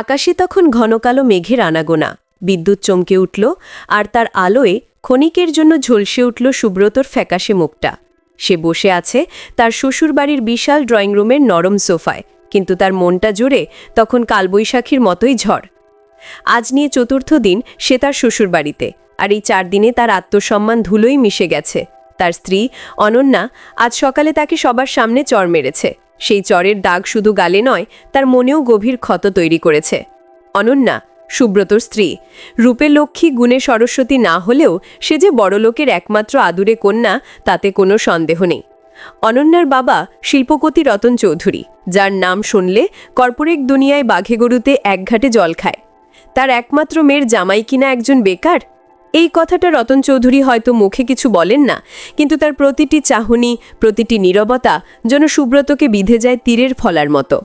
আকাশে তখন ঘনকালো মেঘের আনাগোনা। বিদ্যুৎ চমকে উঠল, আর তার আলোয় ক্ষণিকের জন্য ঝলসে উঠল সুব্রতর ফ্যাকাশে মুখটা। সে বসে আছে তার শ্বশুরবাড়ির বিশাল ড্রয়িং রুমের নরম সোফায়, কিন্তু তার মনটা জুড়ে তখন কালবৈশাখীর মতোই ঝড়। আজ নিয়ে চতুর্থ দিন সে তার শ্বশুরবাড়িতে, আর এই চার দিনে তার আত্মসম্মান ধুলোই মিশে গেছে। তার স্ত্রী অনন্যা আজ সকালে তাকে সবার সামনে চর মেরেছে। সেই চরের দাগ শুধু গালে নয়, তার মনেও গভীর ক্ষত তৈরি করেছে। অনন্যা, সুব্রতর স্ত্রী, রূপে লক্ষ্মী গুণে সরস্বতী না হলেও সে যে বড়লোকের একমাত্র আদুরে কন্যা, তাতে কোনো সন্দেহ নেই। অনন্যার বাবা শিল্পপতি রতন চৌধুরী, যার নাম শুনলে কর্পোরেট দুনিয়ায় বাঘে গরুতে একঘাটে জল খায়। তার একমাত্র মেয়ের জামাই কিনা একজন বেকার? এই কথাটা রতন চৌধুরী হয়তো মুখে কিছু বলেন না, কিন্তু তার প্রতিটি চাহনি, প্রতিটি নীরবতা যেন সুব্রতকে বিধে যায় তীরের ফলার মতো।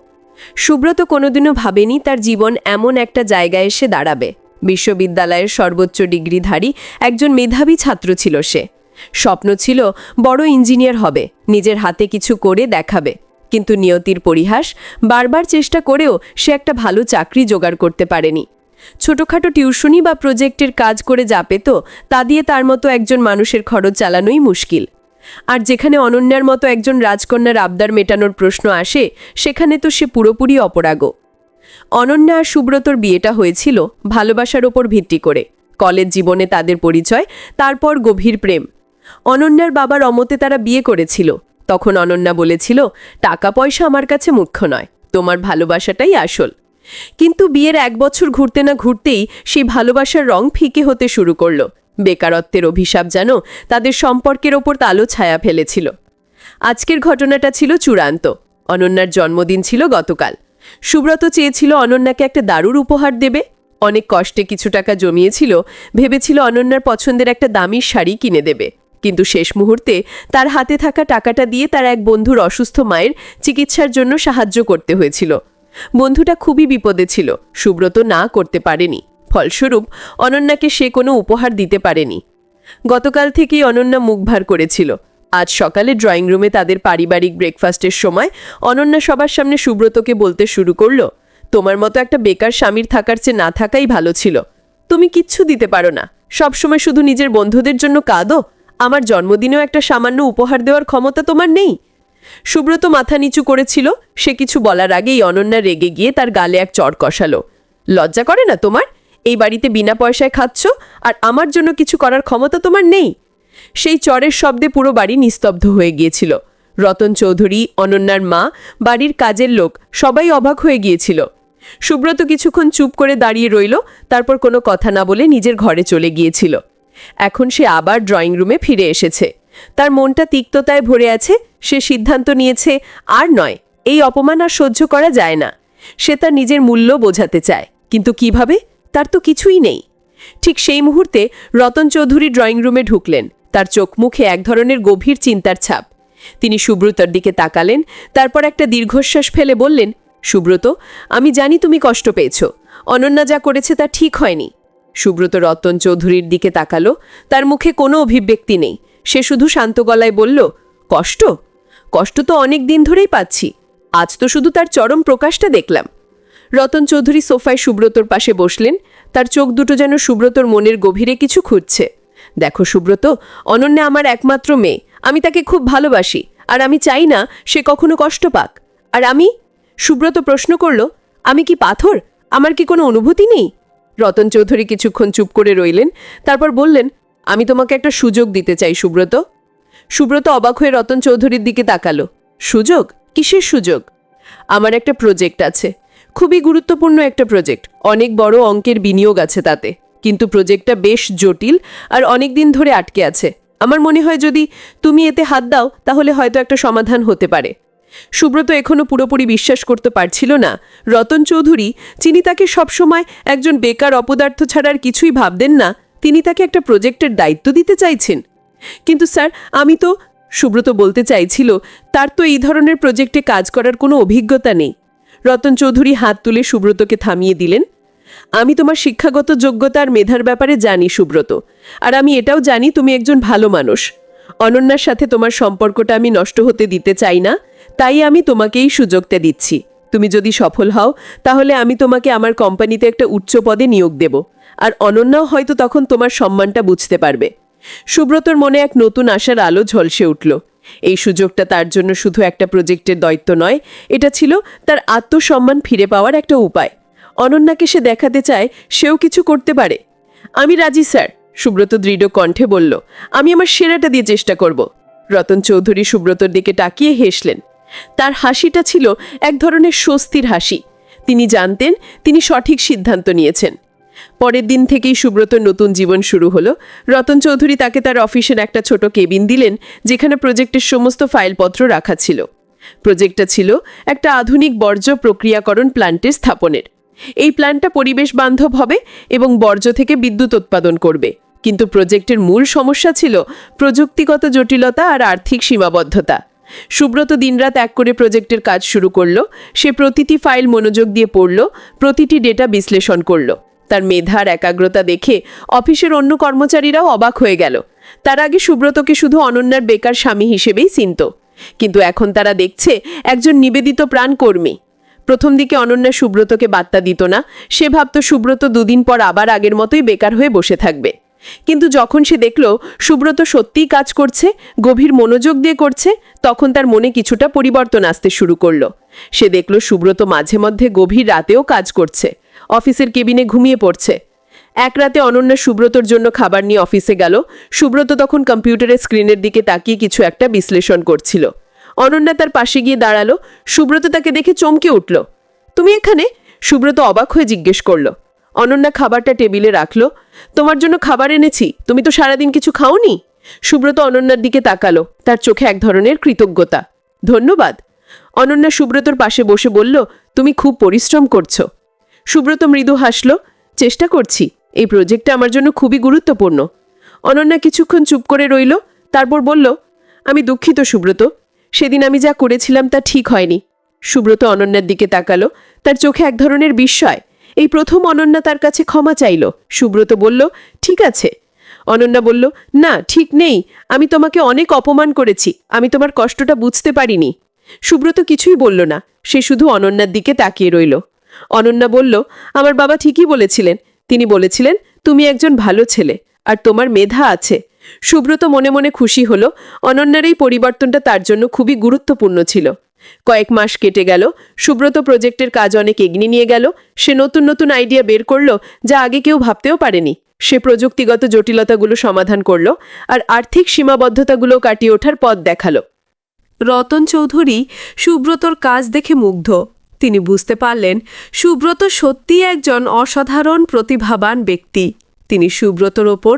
সুব্রত কোনোদিনও ভাবেনি তার জীবন এমন একটা জায়গায় এসে দাঁড়াবে। বিশ্ববিদ্যালয়ের সর্বোচ্চ ডিগ্রিধারী একজন মেধাবী ছাত্র ছিল সে। স্বপ্ন ছিল বড় ইঞ্জিনিয়ার হবে, নিজের হাতে কিছু করে দেখাবে। কিন্তু নিয়তির পরিহাস বারবার চেষ্টা করেও সে একটা ভালো চাকরি জোগাড় করতে পারেনি। ছোটখাটো টিউশনি বা প্রজেক্টের কাজ করে যা পেত তা দিয়ে তার মতো একজন মানুষের খরচ চালানোই মুশকিল। আর যেখানে অনন্যার মতো একজন রাজকন্যার আবদার মেটানোর প্রশ্ন আসে, সেখানে তো সে পুরোপুরি অপরাগ। অনন্যা আর সুব্রতর বিয়েটা হয়েছিল ভালোবাসার ওপর ভিত্তি করে। কলেজ জীবনে তাদের পরিচয়, তারপর গভীর প্রেম। অনন্যার বাবার অমতে তারা বিয়ে করেছিল। তখন অনন্যা বলেছিল, টাকা পয়সা আমার কাছে মুখ্য নয়, তোমার ভালোবাসাটাই আসল। কিন্তু বিয়ের এক বছর ঘুরতে না ঘুরতেই সেই ভালোবাসার রং ফিকে হতে শুরু করল। বেকারত্বের অভিশাপ যেন তাদের সম্পর্কের ওপর তালো ছায়া ফেলেছিল। আজকের ঘটনাটা ছিল চূড়ান্ত। অনন্যার জন্মদিন ছিল গতকাল। সুব্রত চেয়েছিল অনন্যাকে একটা দারুর উপহার দেবে। অনেক কষ্টে কিছু টাকা জমিয়েছিল, ভেবেছিল অনন্যার পছন্দের একটা দামি শাড়ি কিনে দেবে। কিন্তু শেষ মুহূর্তে তার হাতে থাকা টাকাটা দিয়ে তার এক বন্ধুর অসুস্থ মায়ের চিকিৎসার জন্য সাহায্য করতে হয়েছিল। বন্ধুটা খুবই বিপদে ছিল, সুব্রত না করতে পারেনি। ফলস্বরূপ, অনন্যাকে সে কোনো উপহার দিতে পারেনি। গতকাল থেকেই অনন্যা মুখ ভার করেছিল। আজ সকালে ড্রয়িং রুমে তাদের পারিবারিক ব্রেকফাস্টের সময় অনন্যা সবার সামনে সুব্রতকে বলতে শুরু করল, তোমার মতো একটা বেকার স্বামীর থাকার চেয়ে না থাকাই ভালো ছিল। তুমি কিচ্ছু দিতে পারো না। সবসময় শুধু নিজের বন্ধুদের জন্য কাঁদো। আমার জন্মদিনেও একটা সামান্য উপহার দেওয়ার ক্ষমতা তোমার নেই। সুব্রত মাথা নিচু করেছিল। সে কিছু বলার আগেই অনন্যা রেগে গিয়ে তার গালে এক চড় কষালো। লজ্জা করে না তোমার? এই বাড়িতে বিনা পয়সায় খাচ্ছ? আর আমার জন্য কিছু করার ক্ষমতা তোমার নেই? সেই চরের শব্দে পুরো বাড়ি নিস্তব্ধ হয়ে গিয়েছিল। রতন চৌধুরী, অনন্যার মা, বাড়ির কাজের লোক, সবাই অবাক হয়ে গিয়েছিল। সুব্রত কিছুক্ষণ চুপ করে দাঁড়িয়ে রইল, তারপর কোনো কথা না বলে নিজের ঘরে চলে গিয়েছিল। এখন সে আবার ড্রয়িং রুমে ফিরে এসেছে। তার মনটা তিক্ততায় ভরে আছে, সে সিদ্ধান্ত নিয়েছে, আর নয়, এই অপমান আর সহ্য করা যায় না। সে তার নিজের মূল্য বোঝাতে চায়। কিন্তু কীভাবে? তার তো কিছুই নেই। ঠিক সেই মুহূর্তে রতন চৌধুরী ড্রয়িং রুমে ঢুকলেন। তার চোখ মুখে এক ধরনের গভীর চিন্তার ছাপ। তিনি সুব্রতর দিকে তাকালেন, তারপর একটা দীর্ঘশ্বাস ফেলে বললেন, সুব্রত, আমি জানি তুমি কষ্ট পেয়েছ। অনন্যা যা করেছে তা ঠিক হয়নি। সুব্রত রতন চৌধুরীর দিকে তাকালো। তার মুখে কোনো অভিব্যক্তি নেই। সে শুধু শান্ত গলায় বলল, কষ্ট? কষ্ট তো অনেক দিন ধরেই পাচ্ছি। আজ তো শুধু তার চরম প্রকাশটা দেখলাম। রতন চৌধুরী সোফায় সুব্রতর পাশে বসলেন। তার চোখ দুটো যেন সুব্রতর মনের গভীরে কিছু খুঁজছে। দেখো সুব্রত, অনন্যা আমার একমাত্র মেয়ে। আমি তাকে খুব ভালোবাসি, আর আমি চাই না সে কখনো কষ্ট পাক। আর আমি? সুব্রত প্রশ্ন করল, আমি কি পাথর? আমার কি কোনো অনুভূতি নেই? রতন চৌধুরী কিছুক্ষণ চুপ করে রইলেন, তারপর বললেন আমি তোমাকে একটা সুযোগ দিতে চাই, সুব্রত। সুব্রত অবাক হয়ে রতন চৌধুরীর দিকে তাকালো। সুযোগ? কিসের সুযোগ? আমার একটা প্রজেক্ট আছে। খুবই গুরুত্বপূর্ণ একটা প্রজেক্ট অনেক বড় অঙ্কের বিনিয়োগ আছে তাতে। কিন্তু প্রজেক্টটা বেশ জটিল আর অনেক দিন ধরে আটকে আছে। আমার মনে হয় যদি তুমি এতে হাত দাও, তাহলে হয়তো একটা সমাধান হতে পারে। সুব্রত এখনও পুরোপুরি বিশ্বাস করতে পারছিল না। রতন চৌধুরী, যিনি তাকে সবসময় একজন বেকার অপদার্থ ছাড়া আর কিছুই ভাবতেন না তিনি তাকে একটা প্রজেক্টের দায়িত্ব দিতে চাইছেন। কিন্তু স্যার, আমি তো, সুব্রত বলতে চাইছিল, তার তো এই ধরনের প্রজেক্টে কাজ করার কোনো অভিজ্ঞতা নেই। রতন চৌধুরী হাত তুলে সুব্রতকে থামিয়ে দিলেন। আমি তোমার শিক্ষাগত যোগ্যতা আর মেধার ব্যাপারে জানি, সুব্রত। আর আমি এটাও জানি তুমি একজন ভালো মানুষ। অনন্যার সাথে তোমার সম্পর্কটা আমি নষ্ট হতে দিতে চাই না, তাই আমি তোমাকেই সুযোগটা দিচ্ছি। তুমি যদি সফল হও, তাহলে আমি তোমাকে আমার কোম্পানিতে একটা উচ্চ পদে নিয়োগ দেব। আর অনন্যাও হয়তো তখন তোমার সম্মানটা বুঝতে পারবে। সুব্রতর মনে এক নতুন আশার আলো ঝলসে উঠল। এই সুযোগটা তার জন্য শুধু একটা প্রজেক্টের দায়িত্ব নয়, এটা ছিল তার আত্মসম্মান ফিরে পাওয়ার একটা উপায়। অনন্যাকে সে দেখাতে চায়, সেও কিছু করতে পারে। আমি রাজি, স্যার, সুব্রত দৃঢ় কণ্ঠে বলল। আমি আমার সেরাটা দিয়ে চেষ্টা করব। রতন চৌধুরী সুব্রতর দিকে তাকিয়ে হেসলেন। তার হাসিটা ছিল এক ধরনের স্বস্তির হাসি। তিনি জানতেন তিনি সঠিক সিদ্ধান্ত নিয়েছেন। পরের দিন থেকেই সুব্রতর নতুন জীবন শুরু হলো। রতন চৌধুরী তাকে তার অফিসের একটা ছোট কেবিন দিলেন, যেখানে প্রজেক্টের সমস্ত ফাইলপত্র রাখা ছিল। প্রজেক্টটা ছিল একটা আধুনিক বর্জ্য প্রক্রিয়াকরণ প্ল্যান্টের স্থাপনের। এই প্ল্যান্টটা পরিবেশ বান্ধব হবে এবং বর্জ্য থেকে বিদ্যুৎ উৎপাদন করবে। কিন্তু প্রজেক্টের মূল সমস্যা ছিল প্রযুক্তিগত জটিলতা আর আর্থিক সীমাবদ্ধতা। সুব্রত দিনরাত এক করে প্রজেক্টের কাজ শুরু করল, সে প্রতিটি ফাইল মনোযোগ দিয়ে পড়ল, প্রতিটি ডেটা বিশ্লেষণ করল। তার মেধার একাগ্রতা দেখে অফিসের অন্য কর্মচারীরাও অবাক হয়ে গেল। তার আগে সুব্রতকে শুধু অনন্যার বেকার স্বামী হিসেবেই চিনত। কিন্তু এখন তারা দেখছে একজন নিবেদিত প্রাণ কর্মী প্রথম দিকে অনন্যা সুব্রতকে বার্তা দিত না, সে ভাবত সুব্রত দুদিন পর আবার আগের মতোই বেকার হয়ে বসে থাকবে। কিন্তু যখন সে দেখল সুব্রত সত্যিই কাজ করছে, গভীর মনোযোগ দিয়ে করছে, তখন তার মনে কিছুটা পরিবর্তন আসতে শুরু করল। সে দেখল সুব্রত মাঝে মধ্যে গভীর রাতেও কাজ করছে। অফিসের কেবিনে ঘুমিয়ে পড়ছে। এক রাতে অনন্যা সুব্রতর জন্য খাবার নিয়ে অফিসে গেল। সুব্রত তখন কম্পিউটারের স্ক্রিনের দিকে তাকিয়ে কিছু একটা বিশ্লেষণ করছিল। অনন্যা তার পাশে গিয়ে দাঁড়াল। সুব্রত তাকে দেখে চমকে উঠল। তুমি এখানে? সুব্রত অবাক হয়ে জিজ্ঞেস করল। অনন্যা খাবারটা টেবিলে রাখল। তোমার জন্য খাবার এনেছি। তুমি তো সারাদিন কিছু খাওনি? সুব্রত অনন্যার দিকে তাকালো। তার চোখে এক ধরনের কৃতজ্ঞতা। ধন্যবাদ। অনন্যা সুব্রতর পাশে বসে বলল, তুমি খুব পরিশ্রম করছ। সুব্রত মৃদু হাসল, চেষ্টা করছি। এই প্রজেক্টটা আমার জন্য খুবই গুরুত্বপূর্ণ। অনন্যা কিছুক্ষণ চুপ করে রইল, তারপর বলল, আমি দুঃখিত সুব্রত, সেদিন আমি যা করেছিলাম তা ঠিক হয়নি। সুব্রত অনন্যার দিকে তাকালো, তার চোখে এক ধরনের বিস্ময়। এই প্রথম অনন্যা তার কাছে ক্ষমা চাইল। সুব্রত বলল, ঠিক আছে। অনন্যা বলল, না, ঠিক নেই। আমি তোমাকে অনেক অপমান করেছি। আমি তোমার কষ্টটা বুঝতে পারিনি। সুব্রত কিছুই বলল না। সে শুধু অনন্যার দিকে তাকিয়ে রইল। অনন্যা বলল, আমার বাবা ঠিকই বলেছিলেন। তিনি বলেছিলেন, তুমি একজন ভালো ছেলে, আর তোমার মেধা আছে। সুব্রত মনে মনে খুশি হলো। অনন্যার এই পরিবর্তনটা তার জন্য খুবই গুরুত্বপূর্ণ ছিল। কয়েক মাস কেটে গেল, সুব্রত প্রজেক্টের কাজ অনেক এগিয়ে নিয়ে গেল। সে নতুন নতুন আইডিয়া বের করল, যা আগে কেউ ভাবতেও পারেনি। সে প্রযুক্তিগত জটিলতাগুলো সমাধান করল, আর আর্থিক সীমাবদ্ধতাগুলো কাটিয়ে ওঠার পথ দেখাল। রতন চৌধুরী সুব্রতর কাজ দেখে মুগ্ধ। তিনি বুঝতে পারলেন, সুব্রত সত্যিই একজন অসাধারণ প্রতিভাবান ব্যক্তি। তিনি সুব্রতর ওপর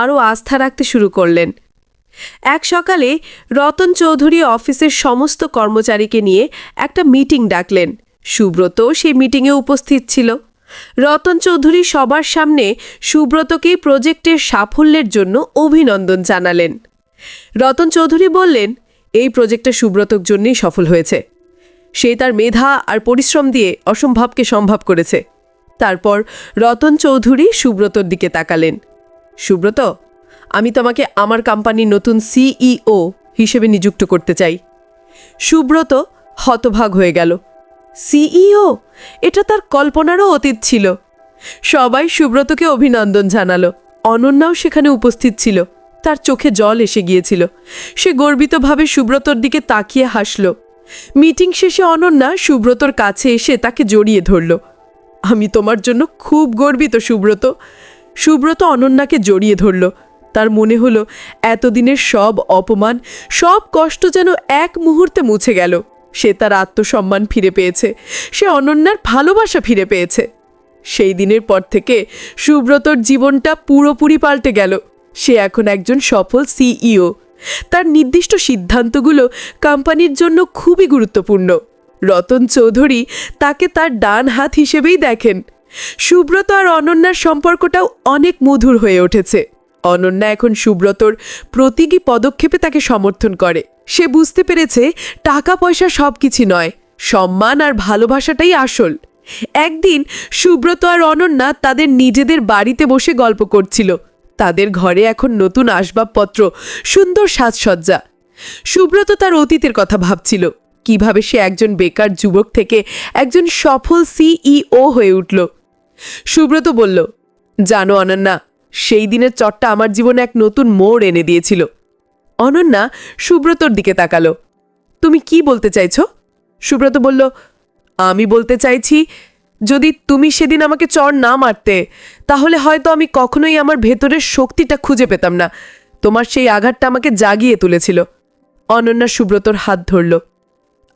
আরও আস্থা রাখতে শুরু করলেন। এক সকালে রতন চৌধুরী অফিসের সমস্ত কর্মচারীকে নিয়ে একটা মিটিং ডাকলেন। সুব্রত সেই মিটিংয়ে উপস্থিত ছিল। রতন চৌধুরী সবার সামনে সুব্রতকে প্রজেক্টের সাফল্যের জন্য অভিনন্দন জানালেন। রতন চৌধুরী বললেন, এই প্রজেক্টটা সুব্রতর জন্যই সফল হয়েছে। সে তার মেধা আর পরিশ্রম দিয়ে অসম্ভবকে সম্ভব করেছে। তারপর রতন চৌধুরী সুব্রতর দিকে তাকালেন। সুব্রত, আমি তোমাকে আমার কোম্পানির নতুন সিইও হিসেবে নিযুক্ত করতে চাই। সুব্রত হতভাগ হয়ে গেল। সিইও? এটা তার কল্পনারও অতীত ছিল। সবাই সুব্রতকে অভিনন্দন জানালো। অনন্যাও সেখানে উপস্থিত ছিল। তার চোখে জল এসে গিয়েছিল। সে গর্বিতভাবে সুব্রতর দিকে তাকিয়ে হাসল। মিটিং শেষে অনন্যা সুব্রতর কাছে এসে তাকে জড়িয়ে ধরল। আমি তোমার জন্য খুব গর্বিত, সুব্রত। সুব্রত অনন্যাকে জড়িয়ে ধরল। তার মনে হলো, এতদিনের সব অপমান, সব কষ্ট যেন এক মুহূর্তে মুছে গেল। সে তার আত্মসম্মান ফিরে পেয়েছে। সে অনন্যার ভালোবাসা ফিরে পেয়েছে। সেই দিনের পর থেকে সুব্রতর জীবনটা পুরোপুরি পাল্টে গেল। সে এখন একজন সফল সিইও। তার নির্দিষ্ট সিদ্ধান্তগুলো কোম্পানির জন্য খুবই গুরুত্বপূর্ণ। রতন চৌধুরী তাকে তার ডান হাত হিসেবেই দেখেন। সুব্রত আর অনন্যার সম্পর্কটাও অনেক মধুর হয়ে উঠেছে। অনন্যা এখন সুব্রতর প্রতীকী পদক্ষেপে তাকে সমর্থন করে। সে বুঝতে পেরেছে টাকা পয়সা সব কিছু নয়, সম্মান আর ভালোবাসাটাই আসল। একদিন সুব্রত আর অনন্যা তাদের নিজেদের বাড়িতে বসে গল্প করছিল। তাদের ঘরে এখন নতুন আসবাবপত্র, সুন্দর সাজসজ্জা। সুব্রত তার অতীতের কথা ভাবছিল। কীভাবে সে একজন বেকার যুবক থেকে একজন সফল সিইও হয়ে উঠল। সুব্রত বলল, জানো অনন্যা, সেই দিনের চটটা আমার জীবনে এক নতুন মোড় এনে দিয়েছিল। অনন্যা সুব্রতর দিকে তাকালো। তুমি কি বলতে চাইছো? সুব্রত বলল, আমি বলতে চাইছি যদি তুমি সেদিন আমাকে চড় না মারতে, তাহলে হয়তো আমি কখনোই আমার ভেতরের শক্তিটা খুঁজে পেতাম না। তোমার সেই আঘাতটা আমাকে জাগিয়ে তুলেছিল। অনন্যা সুব্রতর হাত ধরল।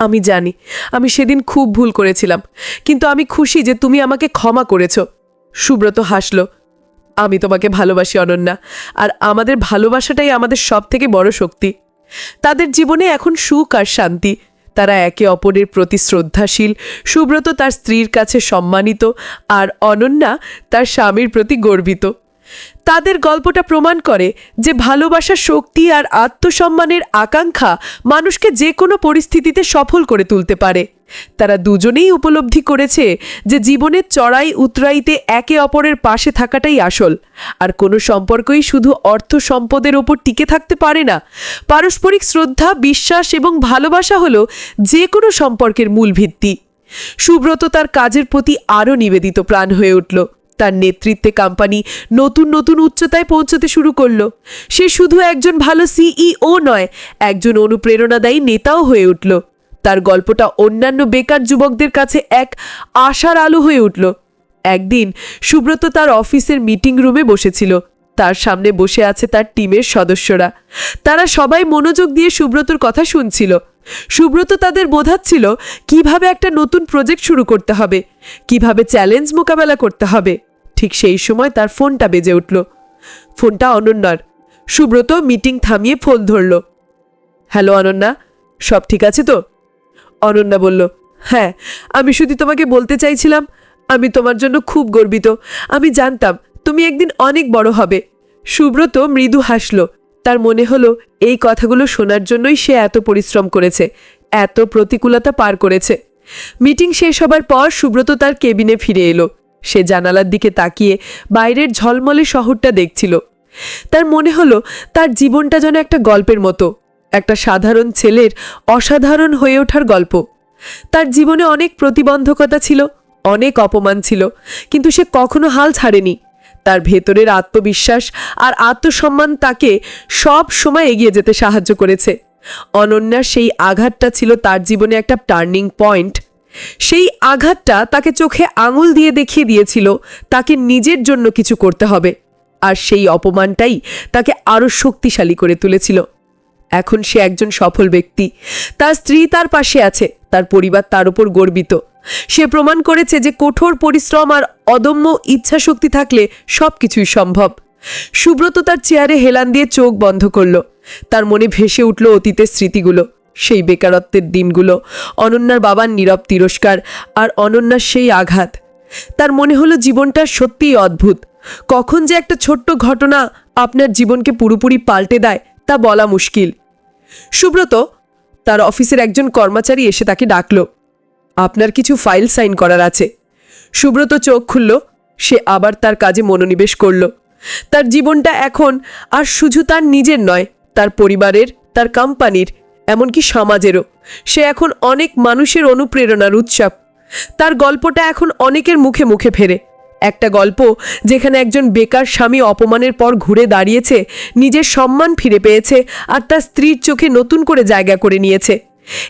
আমি জানি, আমি সেদিন খুব ভুল করেছিলাম, কিন্তু আমি খুশি যে তুমি আমাকে ক্ষমা করেছ। সুব্রত হাসল, আমি তোমাকে ভালোবাসি অনন্যা, আর আমাদের ভালোবাসাটাই আমাদের সব থেকে বড় শক্তি। তাদের জীবনে এখন সুখ আর শান্তি। তারা একে অপরের প্রতি শ্রদ্ধাশীল, সুব্রত তার স্ত্রীর কাছে সম্মানিত আর অনন্যা তার স্বামীর প্রতি গর্বিত। তাদের গল্পটা প্রমাণ করে যে ভালোবাসা শক্তি আর আত্মসম্মানের আকাঙ্ক্ষা মানুষকে যে কোনো পরিস্থিতিতে সফল করে তুলতে পারে। তারা দুজনেই উপলব্ধি করেছে যে জীবনের চড়াই উতরাইতে একে অপরের পাশে থাকাটাই আসল। আর কোনো সম্পর্কই শুধু অর্থ সম্পদের ওপর টিকে থাকতে পারে না। পারস্পরিক শ্রদ্ধা, বিশ্বাস এবং ভালোবাসা হলো যে কোনো সম্পর্কের মূল ভিত্তি। সুব্রত তার কাজের প্রতি আরও নিবেদিত প্রাণ হয়ে উঠল। তার নেতৃত্বে কোম্পানি নতুন নতুন উচ্চতায় পৌঁছতে শুরু করল। সে শুধু একজন ভালো সিইও নয়, একজন অনুপ্রেরণাদায়ী নেতাও হয়ে উঠল। তার গল্পটা অন্যান্য বেকার যুবকদের কাছে এক আশার আলো হয়ে উঠল। একদিন সুব্রত তার অফিসের মিটিং রুমে বসেছিল। তার সামনে বসে আছে তার টিমের সদস্যরা। তারা সবাই মনোযোগ দিয়ে সুব্রতর কথা শুনছিল। সুব্রত তাদের বোঝাচ্ছিল কীভাবে একটা নতুন প্রজেক্ট শুরু করতে হবে, কীভাবে চ্যালেঞ্জ মোকাবেলা করতে হবে। ঠিক সেই সময় তার ফোনটা বেজে উঠল। ফোনটা অনন্যার। সুব্রত মিটিং থামিয়ে ফোন ধরল। হ্যালো অনন্যা, সব ঠিক আছে তো? অনন্যা বলল হ্যাঁ আমি শুধু তোমাকে বলতে চাইছিলাম, আমি তোমার জন্য খুব গর্বিত। আমি জানতাম তুমি একদিন অনেক বড় হবে। সুব্রত মৃদু হাসল। তার মনে হলো, এই কথাগুলো শোনার জন্যই সে এত পরিশ্রম করেছে, এত প্রতিকূলতা পার করেছে। মিটিং শেষ হবার পর সুব্রত তার কেবিনে ফিরে এলো। সে জানালার দিকে তাকিয়ে বাইরের ঝলমলে শহরটা দেখছিল। তার মনে হলো, তার জীবনটা যেন একটা গল্পের মতো। একটা সাধারণ ছেলের অসাধারণ হয়ে ওঠার গল্প। তার জীবনে অনেক প্রতিবন্ধকতা ছিল, অনেক অপমান ছিল, কিন্তু সে কখনো হাল ছাড়েনি। তার ভেতরের আত্মবিশ্বাস আর আত্মসম্মান তাকে সব সময় এগিয়ে যেতে সাহায্য করেছে। অনন্যার সেই আঘাতটা ছিল তার জীবনে একটা টার্নিং পয়েন্ট। সেই আঘাতটা তাকে চোখে আঙুল দিয়ে দেখিয়ে দিয়েছিল, তাকে নিজের জন্য কিছু করতে হবে। আর সেই অপমানটাই তাকে আরও শক্তিশালী করে তুলেছিল। এখন সে একজন সফল ব্যক্তি। তার স্ত্রী তার পাশে আছে, তার পরিবার তার উপর গর্বিত। সে প্রমাণ করেছে যে কঠোর পরিশ্রম আর অদম্য ইচ্ছাশক্তি থাকলে সব কিছুই সম্ভব। সুব্রত তার চেয়ারে হেলান দিয়ে চোখ বন্ধ করল। তার মনে ভেসে উঠল অতীতের স্মৃতিগুলো, সেই বেকারত্বের দিনগুলো, অনন্যার বাবার নীরব তিরস্কার আর অনন্যার সেই আঘাত। তার মনে হলো জীবনটা সত্যিই অদ্ভুত। কখন যে একটা ছোট্ট ঘটনা আপনার জীবনকে পুরোপুরি পাল্টে দেয় তা বলা মুশকিল। সুব্রত তার অফিসের একজন কর্মচারী এসে তাকে ডাকল। আপনার কিছু ফাইল সাইন করার আছে। সুব্রত চোখ খুলল, সে আবার তার কাজে মনোনিবেশ করল। তার জীবনটা এখন আর শুধু তার নিজের নয়, তার পরিবারের, তার কোম্পানির, এমনকি সমাজেরও। সে এখন অনেক মানুষের অনুপ্রেরণার উৎসব। তার গল্পটা এখন অনেকের মুখে মুখে ফেরে। একটা গল্প যেখানে একজন বেকার স্বামী অপমানের পর ঘুরে দাঁড়িয়েছে, নিজের সম্মান ফিরে পেয়েছে আর তার স্ত্রীর চোখে নতুন করে জায়গা করে নিয়েছে।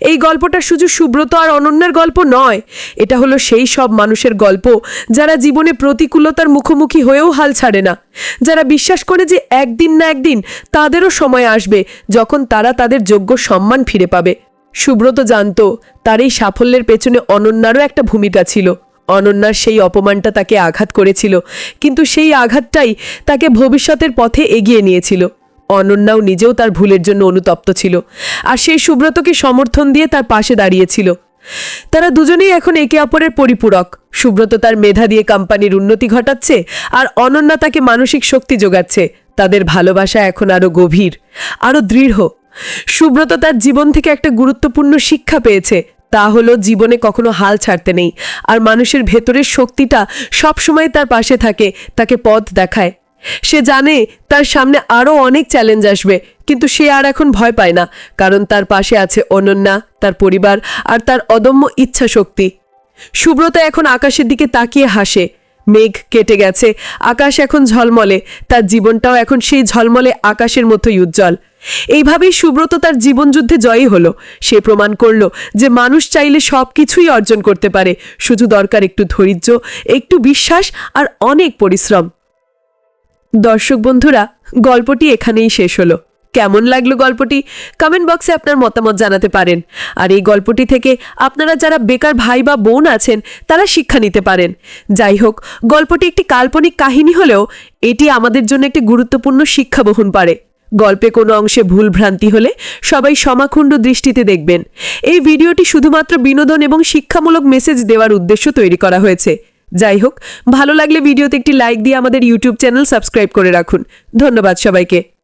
এই গল্পটা শুধু সুব্রত আর অনন্যার গল্প নয়, এটা হলো সেই সব মানুষের গল্প যারা জীবনে প্রতিকূলতার মুখোমুখি হয়েও হাল ছাড়ে না। যারা বিশ্বাস করে যে একদিন না একদিন তাদেরও সময় আসবে যখন তারা তাদের যোগ্য সম্মান ফিরে পাবে। সুব্রত জানত, তার এই সাফল্যের পেছনে অনন্যারও একটা ভূমিকা ছিল। অনন্যার সেই অপমানটা তাকে আঘাত করেছিল, কিন্তু সেই আঘাতটাই তাকে ভবিষ্যতের পথে এগিয়ে নিয়েছিল। অনন্যাও নিজেও তার ভুলের জন্য অনুতপ্ত ছিল, আর সেই সুব্রতকে সমর্থন দিয়ে তার পাশে দাঁড়িয়েছিল। তারা দুজনেই এখন একে অপরের পরিপূরক। সুব্রত তার মেধা দিয়ে কোম্পানির উন্নতি ঘটাচ্ছে, আর অনন্যা তাকে মানসিক শক্তি যোগাচ্ছে। তাদের ভালোবাসা এখন আরও গভীর আরও দৃঢ়। সুব্রত তার জীবন থেকে একটা গুরুত্বপূর্ণ শিক্ষা পেয়েছে তা হলো জীবনে কখনো হাল ছাড়তে নেই। আর মানুষের ভেতরের শক্তিটা সবসময় তার পাশে থাকে, তাকে পথ দেখায়। সে জানে তার সামনে আরও অনেক চ্যালেঞ্জ আসবে, কিন্তু সে আর এখন ভয় পায় না, কারণ তার পাশে আছে অনন্যা, তার পরিবার আর তার অদম্য ইচ্ছা শক্তি। সুব্রতা এখন আকাশের দিকে তাকিয়ে হাসে। মেঘ কেটে গেছে, আকাশ এখন ঝলমলে, তার জীবনটাও এখন সেই ঝলমলে আকাশের মতোই উজ্জ্বল। এইভাবেই সুব্রত তার জীবনযুদ্ধে জয়ী হলো। সে প্রমাণ করল যে মানুষ চাইলে সব কিছুই অর্জন করতে পারে। শুধু দরকার একটু ধৈর্য, একটু বিশ্বাস আর অনেক পরিশ্রম। দর্শক বন্ধুরা, গল্পটি এখানেই শেষ হলো। কেমন লাগল গল্পটি? কমেন্ট বক্সে আপনার মতামত জানাতে পারেন। আর এই গল্পটি থেকে আপনারা যারা বেকার ভাই বা বোন আছেন, তারা শিক্ষা নিতে পারেন। যাই হোক, গল্পটি একটি কাল্পনিক কাহিনী হলেও এটি আমাদের জন্য একটি গুরুত্বপূর্ণ শিক্ষা বহন পারে। গল্পে কোনো অংশে ভুল ভ্রান্তি হলে সবাই সমাখণ্ড দৃষ্টিতে দেখবেন। এই ভিডিওটি শুধুমাত্র বিনোদন এবং শিক্ষামূলক মেসেজ দেওয়ার উদ্দেশ্য তৈরি করা হয়েছে। যাই হোক, ভালো লাগলে ভিডিওতে একটি লাইক দিয়ে আমাদের ইউটিউব চ্যানেল সাবস্ক্রাইব করে রাখুন। ধন্যবাদ সবাইকে।